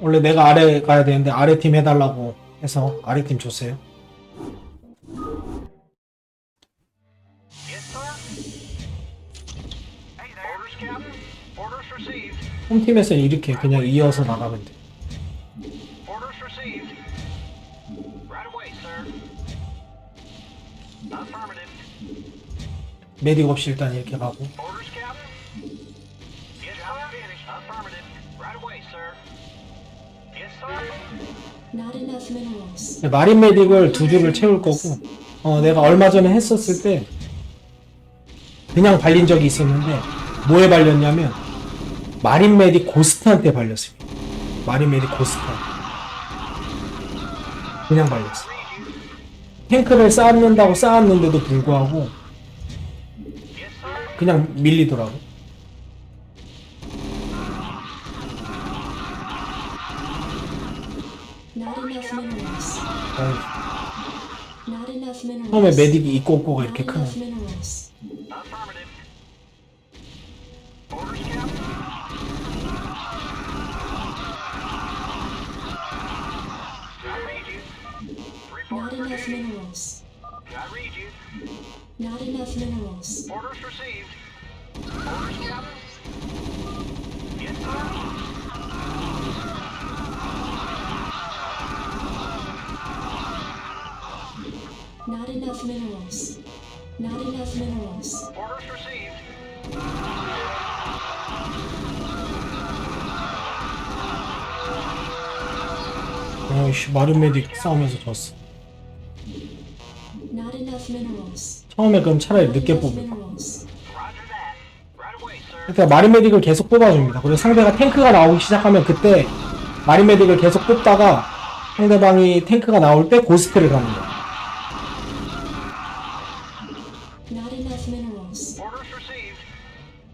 원래 내가 아래 가야 되는데 아래 팀 해달라고 해서 아래 팀 줬어요. Yes, sir. Hey there. Orders, Captain. Orders received. 홈 팀에서는 이렇게 그냥 이어서 나가면 돼. 메딕 없이 일단 이렇게 가고. 마린 메딕을 두 줄을 채울 거고. 어 내가 얼마 전에 했었을 때 그냥 발린 적이 있었는데 뭐에 발렸냐면 마린 메딕 고스트한테 발렸어요. 마린 메딕 고스트. 그냥 발렸어. 탱크를 쌓는다고 쌓았는데도 불구하고. 그냥 밀리더라고. minerals. 어, Not enough minerals. 처음에 메딕이 있고 없고가 이렇게 Not 크네. enough minerals. Affirmative. Orders, Captain. I read you. Report Not for enough duty. minerals. I read you. Not enough minerals. Orders received. Enough minerals. Not enough minerals. Orders received. 어이씨 마린 메딕 싸우면서 졌어. 처음에 그럼 차라리 늦게 enough 뽑을 거. minerals. Roger that. Right away, sir. 일단 마린 메딕을 계속 뽑아줍니다. 그리고 상대가 탱크가 나오기 시작하면 그때 마린 메딕을 계속 뽑다가 상대방이 탱크가 나올 때 고스트를 가는 거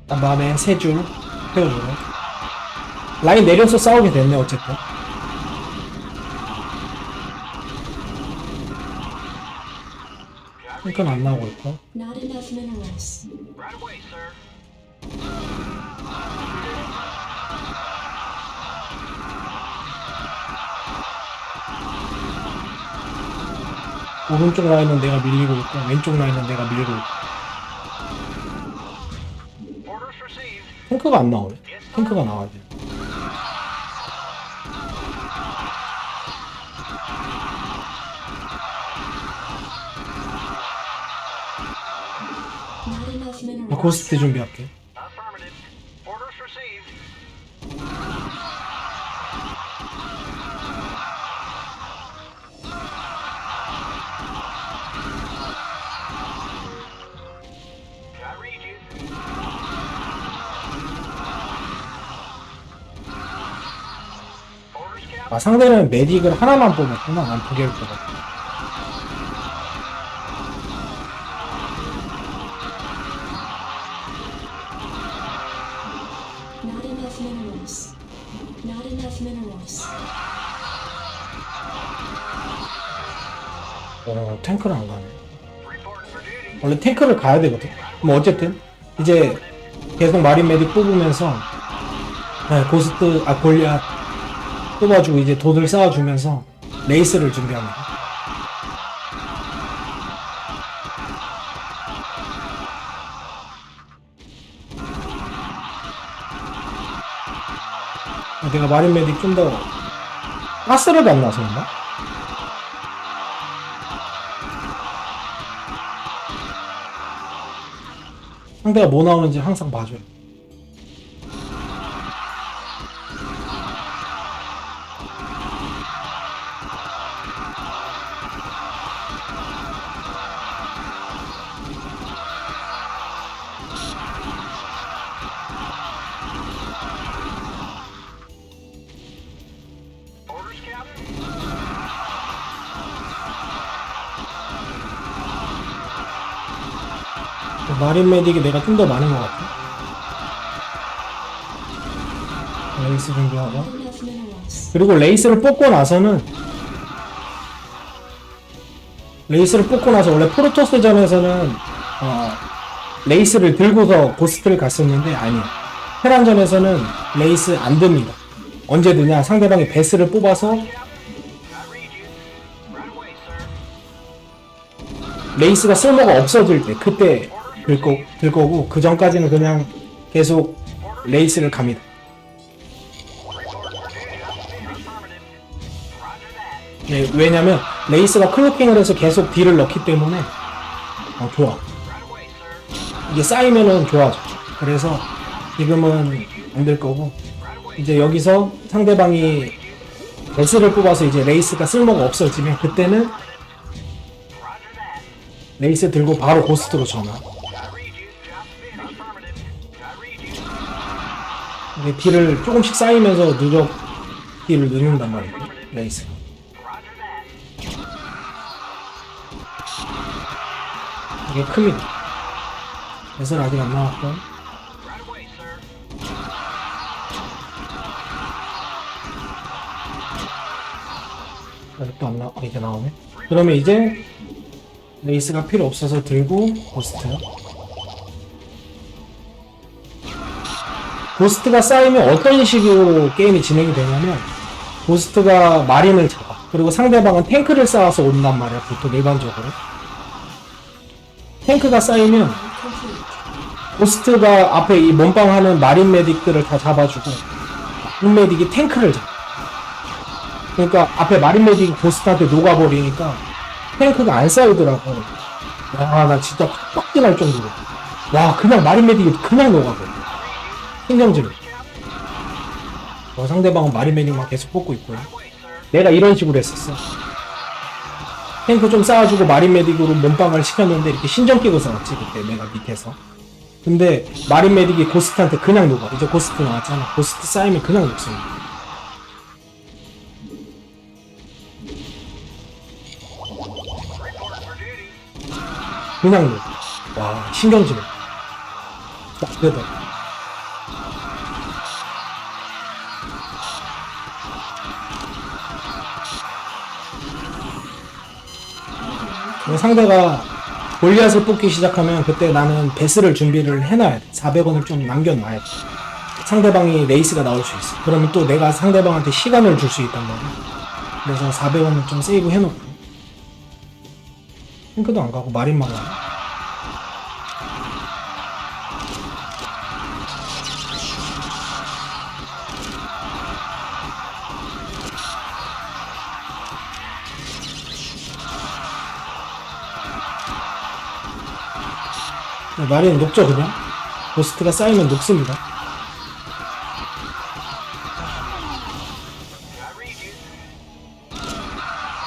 일단 마음에 세줄 태워주고 라인 내려서 싸우게 됐네 어쨌든. 탱크는 안 나오고 있고. 오른쪽 라인은 내가 밀리고 있고 왼쪽 라인은 내가 밀리고 있고 탱크가 안 나오네. 탱크가 나와야 돼. Not enough minerals. 고스트 준비할게. 아 상대는 메딕을 하나만 뽑았구나. 난 두 개를 enough minerals. 어 탱크를 안 가네. 원래 탱크를 가야 되거든. 뭐 어쨌든 이제 계속 마린 메딕 뽑으면서 네, 고스트 아 골리앗 뽑아주고 이제 돈을 쌓아주면서 레이스를 준비합니다. 아, 내가 마린 메딕 좀 더 가스를 그런가? 상대가 뭐 나오는지 항상 봐줘요. 마린 메딕이 내가 좀 더 많은 것 같아. 레이스 준비하고. 그리고 레이스를 뽑고 나서는 레이스를 뽑고 나서 원래 프로토스전에서는 어, 레이스를 들고서 고스트를 갔었는데 아니야. 테란전에서는 레이스 안 듭니다. 언제 드냐 상대방이 베스를 뽑아서. 레이스가 쓸모가 없어질 때 그때 들, 거, 들 거고 그 전까지는 그냥 계속 레이스를 갑니다. 예, 왜냐면 레이스가 클로킹을 해서 계속 딜을 넣기 때문에 어, 좋아. 이게 쌓이면은 좋아져. 그래서 지금은 안 될 거고. 이제 여기서 상대방이 베스를 뽑아서 이제 레이스가 쓸모가 없어지면 그때는. 레이스 들고 바로 고스트로 전화. 이게 딜을 조금씩 쌓이면서 누적 딜을 누른단 말이에요. 레이스. 이게 큽니다. 베스는 아직 안 나왔고. 아직도 안 나, 아, 이제 나오네. 그러면 이제 레이스가 필요 없어서 들고 고스트. 고스트가 쌓이면 어떤 식으로 게임이 진행이 되냐면 고스트가 마린을 잡아. 그리고 상대방은 탱크를 쌓아서 온단 말이야. 보통 일반적으로. 탱크가 쌓이면. 고스트가 앞에 이 몸빵하는 마린 메딕들을 다 잡아주고 인 메딕이 탱크를 잡아. 그러니까 앞에 마린 메딕이 고스트한테 녹아버리니까 탱크가 안 쌓이더라고. 와, 나 진짜 빡빡이 정도로. 와, 그냥 마린 메딕이 그냥 녹아버려. 신경질. 어, 상대방은 마린 메딕만 계속 뽑고 있고요. 내가 이런 식으로 했었어. 탱크 좀 쌓아주고 마린 메딕으로 몸빵을 시켰는데 이렇게 신전 끼고 싸웠지 그때 내가 밑에서. 근데 마린 메딕이 고스트한테 그냥 녹아. 이제 고스트 나왔잖아. 고스트 쌓이면 그냥 녹습니다. 그냥 녹. 와 신경질. 딱 그거다. 상대가 골리앗을 뽑기 시작하면 그때 나는 베스를 준비를 해놔야 돼. 400원을 좀 남겨놔야 돼. 상대방이 레이스가 나올 수 있어. 그러면 또 내가 상대방한테 시간을 줄 수 있단 말이야. 그래서 400원을 좀 세이브 해놓고. 핑크도 안 가고 마린만 가고. 네, 마린 녹죠 그냥. 고스트가 쌓이면 녹습니다.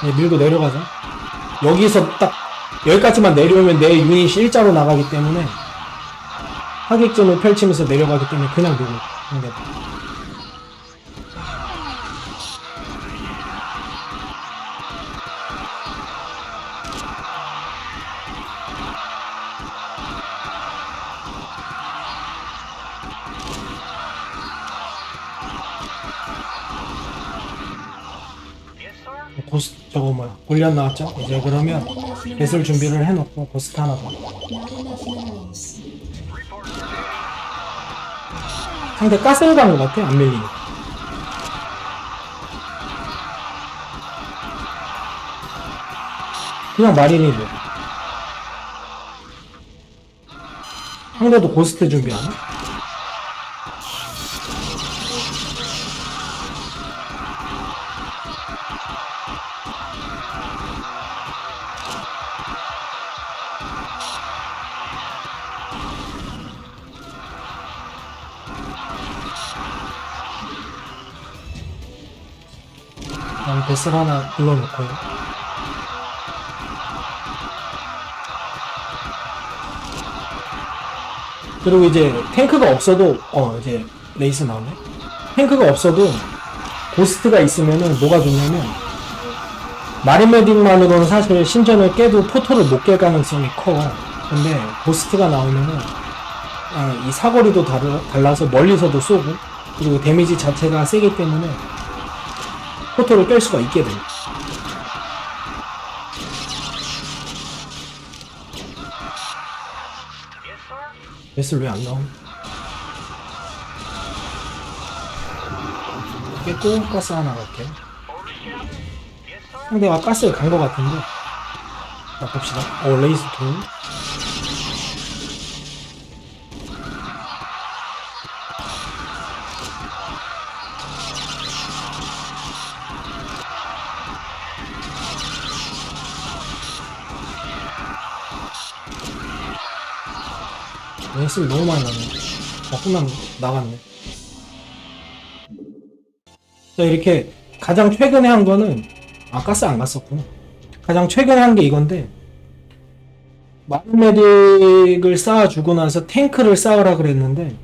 네, 밀고 내려가죠. 여기서 딱 여기까지만 내려오면 내 유닛이 일자로 나가기 때문에 하객점을 펼치면서 내려가기 때문에 그냥 녹을 상대방 저거 뭐야 골리앗 나왔죠 이제 그러면 minerals. 준비를 해놓고 고스트 하나 더. 상대 가스를 간것 같아 안 밀리니까 그냥 마린이 뭐 상대도 고스트 준비하나? 베슬 하나 눌러놓고요 그리고 이제 탱크가 없어도 어 이제 레이스 나오네. 탱크가 없어도 고스트가 있으면은 뭐가 좋냐면 마린 메딕만으로는 사실 신전을 깨도 포토를 못 깰 가능성이 커. 근데 고스트가 나오면은 아, 이 사거리도 달라, 달라서 멀리서도 쏘고 그리고 데미지 자체가 세기 때문에 포토를 깰 수가 있게 됩니다. 베슬 왜안 나옴? 깼고 가스 하나 sir. 상대가 가스를 간 것 같은데. 자, 봅시다. 어, 레이스 통. 레이스를 너무 많이 나네. 어, 끝났네. 나갔네. 자, 이렇게 가장 최근에 한 거는 아 가스 안 갔었구나. 가장 최근에 한 게 이건데 마르메딕을 쌓아주고 나서 탱크를 쌓으라 그랬는데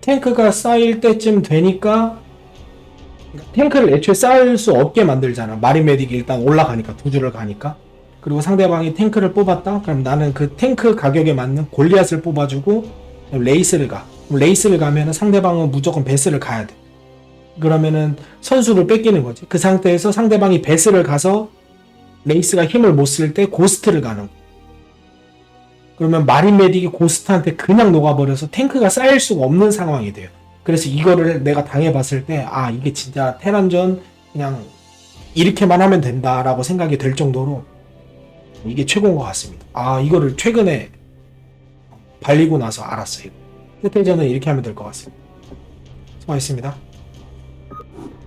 탱크가 쌓일 때쯤 되니까 그러니까 탱크를 애초에 쌓을 수 없게 만들잖아. 마리메딕이 일단 올라가니까 두 줄을 가니까 그리고 상대방이 탱크를 뽑았다. 그럼 나는 그 탱크 가격에 맞는 골리앗을 뽑아주고 레이스를 가. 레이스를 가면은 상대방은 무조건 베스를 가야 돼. 그러면은 선수를 뺏기는 거지. 그 상태에서 상대방이 베스를 가서 레이스가 힘을 못 쓸 때 고스트를 가는 거. 그러면 마린 메딕이 고스트한테 그냥 녹아버려서 탱크가 쌓일 수가 없는 상황이 돼요. 그래서 이거를 내가 당해봤을 때, 아, 이게 진짜 테란전 그냥 이렇게만 하면 된다라고 생각이 될 정도로 이게 최고인 것 같습니다. 아, 이거를 최근에 발리고 나서 알았어요. 태태전은 이렇게 하면 될 것 같습니다. 수고하셨습니다.